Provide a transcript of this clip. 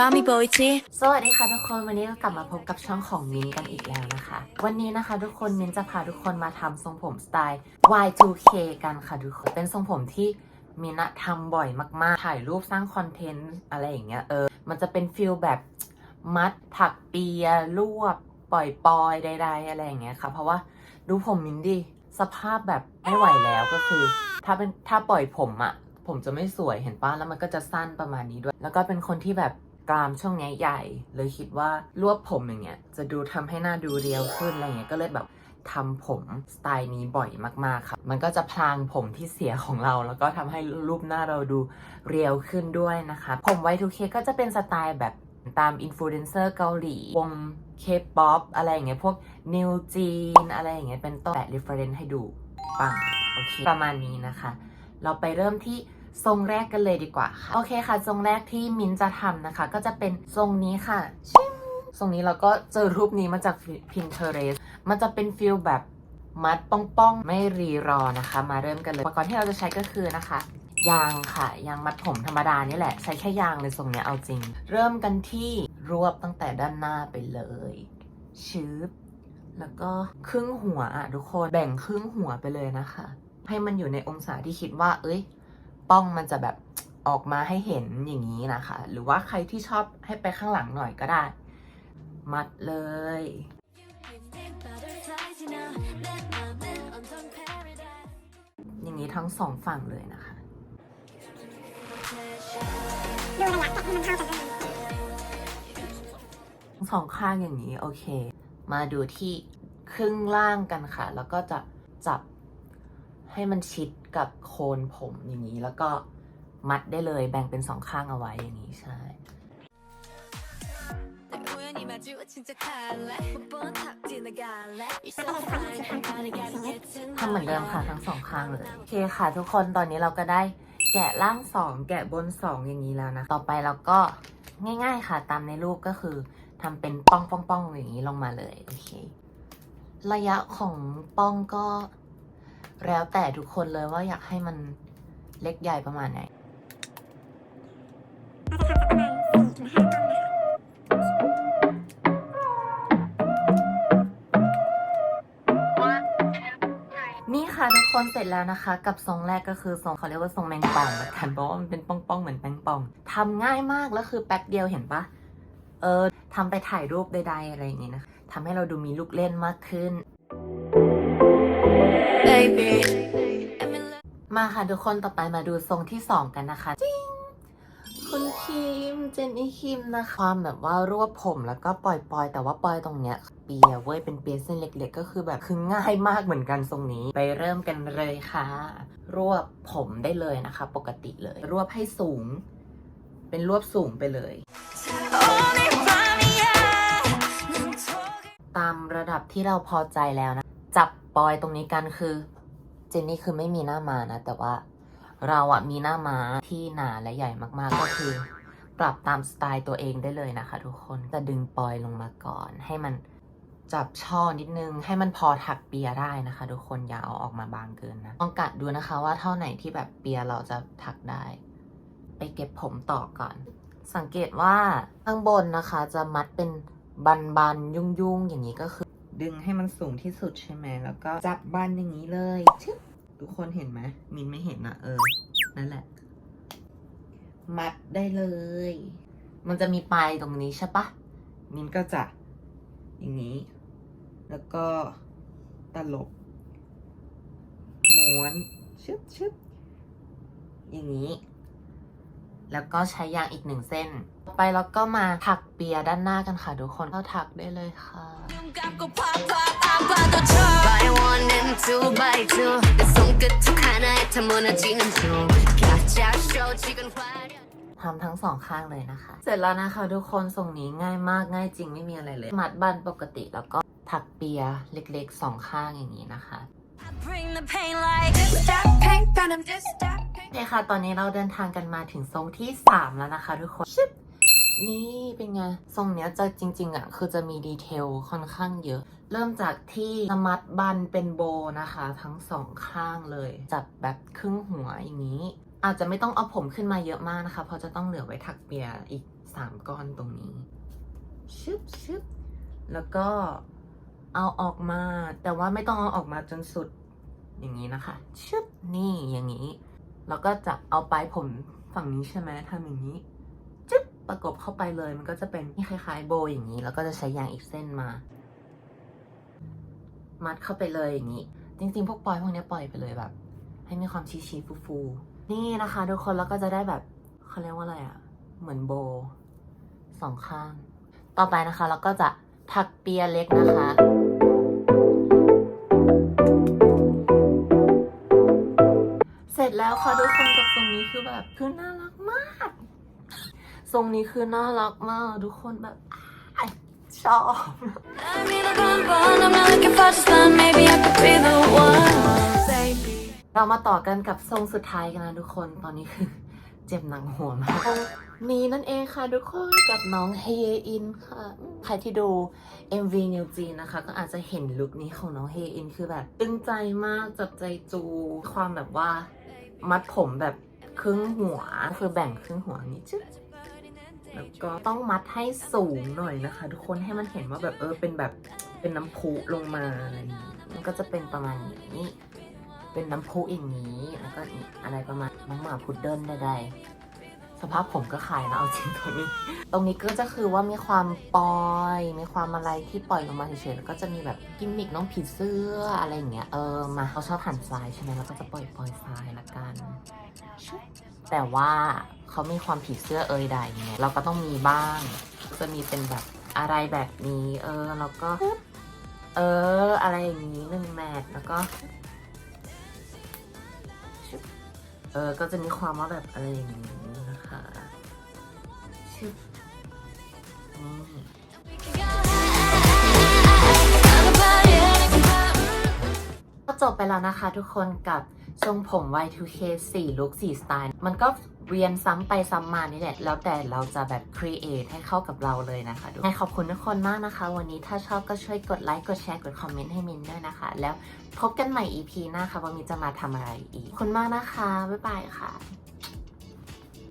Mommy Boy T สวัสดีค่ะทุกคนวันนี้เรากลับมาพบกับช่องของมินกันอีกแล้วนะคะ วันนี้นะคะทุกคนมินจะพาทุกคนมาทำทรงผมสไตล์ Y2K กันค่ะทุกคนเป็นทรงผมที่มินะทำบ่อยมาก ๆ ถ่ายรูปสร้างคอนเทนต์อะไรอย่างเงี้ยเออ มันจะเป็นฟิลแบบมัดถักเปียรวบ ปล่อยปอยใดๆอะไรอย่างเงี้ยค่ะ เพราะว่าดูผมมินดิสภาพแบบไม่ไหวแล้วก็คือ ถ้าเป็นถ้าปล่อยผมอะผมจะไม่สวยเห็นป้ะแล้วมันก็จะสั้นประมาณนี้ด้วย แล้วก็เป็นคนที่แบบกรามช่วงนี้ใหญ่ เลยคิดว่ารวบผมอย่างเงี้ยจะดูทำให้หน้าดูเรียวขึ้นอะไรเงี้ยก็เลยแบบทำผมสไตล์นี้บ่อยมากๆค่ะมันก็จะพลางผมที่เสียของเรา แล้วก็ทำให้รูปหน้าเราดูเรียวขึ้นด้วยนะคะ ผม Y2K ก็จะเป็นสไตล์แบบ ตามอินฟลูเอนเซอร์เกาหลี วงเคป๊อปอะไรอย่างเงี้ยพวกนิวจีนอะไรอย่างเงี้ยเป็นต้นแปะ reference ให้ดูปังโอเคประมาณนี้นะคะ เราไปเริ่มที่ทรงแรกกันเลยดีกว่าค่ะ โอเคค่ะ ทรงแรกที่มินจะทำนะคะ ก็จะเป็นทรงนี้ค่ะชิมทรงนี้เราก็เจอรูปนี้มาจาก Pinterest มันจะเป็นฟิลแบบมัดป้องๆ ไม่รีรอนะคะ มาเริ่มกันเลยอุปกรณ์ที่เราจะใช้ก็คือนะคะ ยางค่ะยางมัดผมธรรมดานี่แหละ ใช้แค่ยางเลยทรงเนี้ยเอาจริง เริ่มกันที่รวบตั้งแต่ด้านหน้าไปเลยชืบแล้วก็ครึ่งหัวอะทุกคนแบ่งครึ่งหัวไปเลยนะคะ ให้มันอยู่ในองศาที่คิดว่า เอ้ย ป้องมันจะแบบออกมาให้เห็นอย่างนี้นะคะ หรือว่าใครที่ชอบให้ไปข้างหลังหน่อยก็ได้ มัดเลย อย่างนี้ทั้งสองฝั่งเลยนะคะูระยะจัดให้มันเท่ากันด้วสองข้างอย่างนี้ โอเค มาดูที่ครึ่งล่างกันค่ะ แล้วก็จะจับให้มันชิดกับโคนผมอย่างนี้ แล้วก็มัดได้เลยแบ่งเป็นสองข้างเอาไว้อย่างนี้ใช่ ทำเหมือนเดิมค่ะทั้งสองข้างเลย โอเคค่ะทุกคนตอนนี้เราก็ได้ แกะล่างสองแกะบนสองอย่างนี้แล้วนะ ต่อไปเราก็ง่ายๆค่ะ ตามในรูปก็คือทำเป็นป้องป้องป้องๆอย่างนี้ลงมาเลยโอเค ระยะของป้องก็ แล้วแต่ทุกคนเลยว่าอยากให้มันเล็กใหญ่ประมาณไหนนี่ ค่ะทุกคนเสร็จแล้วนะคะ กับทรงแรกก็คือทรงเขาเรียกว่าทรงแมงป่องละกันเพราะว่ามันเป็นป้องๆเหมือนแมงป่องทำง่ายมากแล้วคือแป๊บเดียวเห็นปะเออทำไปถ่ายรูปใดๆอะไรอย่างงี้นะคะทำให้เราดูมีลูกเล่นมากขึ้น Baby I'm in love มาค่ะทุกคนต่อไปมาดูทรงที่สองกันนะคะจริง ม เจนนี่คิมนะคะ ความแบบว่ารวบผมแล้วก็ปล่อยปอยแต่ว่าปลอยตรงเนี้ยเปียเว้ยเป็นเปียเส้นเล็ก ๆ ก็คือแบบคือง่ายมากเหมือนกันทรงนี้ ไปเริ่มกันเลยค่ะ รวบผมได้เลยนะคะ ปกติเลย รวบให้สูง เป็นรวบสูงไปเลย ตามระดับที่เราพอใจแล้วนะ จับปอยตรงนี้กันคือ เจนนี่คือไม่มีหน้ามานะ แต่ว่าเราอะมีหน้าม้าที่หนาและใหญ่มากๆก็คือ ปรับตามสไตล์ตัวเองได้เลยนะคะ ทุกคนจะดึงปอยลงมาก่อน ให้มันจับช่อนิดนึง ให้มันพอถักเปียได้นะคะ ทุกคนอย่าเอาออกมาบางเกินนะลองกัดดูนะคะว่าเท่าไหนที่แบบเปียเราจะถักได้ ไปเก็บผมต่อก่อน สังเกตว่าข้างบนนะคะ จะมัดเป็นบันๆยุ่งๆอย่างนี้ก็คือ ดึงให้มันสูงที่สุดใช่ไหมแล้วก็จับบันอย่างนี้เลยทุกคนเห็นไหมมินไม่เห็นอะเออนั่นแหละ มัดได้เลย มันจะมีปลายตรงนี้ใช่ปะมินก็จะ อย่างนี้ แล้วก็ตลบม้วนชึบชึบอย่างนี้ แล้วก็ใช้ยางอีกหนึ่งเส้น ต่อไปเราก็มาถักเปียด้านหน้ากันค่ะทุกคนก็ถักได้เลยค่ะ 눈 감고 팍팍 안 봐도 쳐 By one and two by two 내 손끝툭 하나에 다 무너지는 ทำทั้งสองข้างเลยนะคะ เสร็จแล้วนะคะทุกคนทรงนี้ง่ายมากง่ายจริงไม่มีอะไรเลย มัดบันปกติแล้วก็ถักเปียเล็กๆสองข้างอย่างนี้นะคะ I bring the pain like this that pain got him this that pain โอเคค่ะ ตอนนี้เราเดินทางกันมาถึงทรงที่ 3 แล้วนะคะทุกคนชึบนี่เป็นไง ทรงเนี้ยจะจริง ๆอะคือจะมีดีเทลค่อนข้างเยอะ เริ่มจากที่นมัดบันเป็นโบนะคะ ทั้งสองข้างเลย จับแบบครึ่งหัวอย่างนี้ อาจจะไม่ต้องเอาผมขึ้นมาเยอะมากนะคะ เพราะจะต้องเหลือไว้ถักเปียอีก3ก้อนตรงนี้ ชึบชึบแล้วก็เอาออกมา แต่ว่าไม่ต้องเอาออกมาจนสุดอย่างนี้นะคะ ชึบนี่อย่างนี้ แล้วก็จะเอาปลายผมฝั่งนี้ใช่ไหมทำอย่างนี้จึ๊บประกบเข้าไปเลย มันก็จะเป็นคล้ายๆโบอย่างนี้ แล้วก็จะใช้ยางอีกเส้นมา มัดเข้าไปเลยอย่างนี้ จริงๆ พวกปลอยพวกนี้ปล่อยไปเลยแบบ ให้มีความชี้ๆฟูๆ นี่นะคะทุกคนแล้วก็จะได้แบบเขาเรียกว่าอะไรอะ่ะ เหมือนโบสองข้าง ต่อไปนะคะเราก็จะถักเปียเล็กนะคะเสร็จแล้วค่ะทุกคนกับทรงนี้คือแบบคือน่ารักมาก ทรงนี้คือน่ารักมากทุกคนแบบอชอบ เรามาต่อกันกับทรงสุดท้ายกันนะทุกคน ตอนนี้คือเจ็บหนังหัวมากมีนั่นเองค่ะทุกคนกับน้องเฮยอินค่ะ ใครที่ดู MV New Jean นะคะ ก็อาจจะเห็นลุคนี้ของน้องเฮยอินคือแบบ ตึงใจมากจับใจจูความแบบว่า มัดผมแบบครึ่งหัว คือแบ่งครึ่งหัวนี้จึ๊บแล้วก็ต้องมัดให้สูงหน่อยนะคะ ทุกคนให้มันเห็นว่าแบบเออเป็นแบบเป็นน้ำพุลงมา มันก็จะเป็นประมาณนี้ เป็นน้ำพุอย่างนี้ แล้วก็อะไรประมาณน้องหมาพุดเดิ้ลใดๆสภาพผมก็ขายนะเอาจริงตรงนี้ ตรงนี้ก็จะคือว่ามีความปล่อย มีความอะไรที่ปล่อยลงมาเฉยๆแล้วก็จะมีแบบกิมมิกน้องผีเสื้ออะไรอย่างเงี้ย เออมาเขาชอบหันทรายใช่ไหมแล้วก็จะปล่อยปล่อยทรายละกัน แต่ว่าเขามีความผีเสื้อเอยใดเนี่ยเราก็ต้องมีบ้าง จะมีเป็นแบบอะไรแบบนี้ เออแล้วก็ เออ อะไรอย่างนี้หนึ่งแมทแล้วก็ ออ ก็จะมีความว่าแบบอะไรอย่างนี้นะคะชิบก็จบไปแล้วนะคะทุกคนกับทรงผม Y2K 4ลุค4สไตล์ มันก็ เรียนซ้ำไปซ้ำมานี่แหละ แล้วแต่เราจะแบบ create ให้เข้ากับเราเลยนะคะให้ขอบคุณทุกคนมากนะคะ วันนี้ถ้าชอบก็ช่วยกดไลค์ กดแชร์ กดคอมเมนต์ให้มินด้วยนะคะ แล้วพบกันใหม่ EP หน้าค่ะว่ามินจะมาทำอะไรอีกขอบคุณมากนะคะ บ๊ายบายค่ะ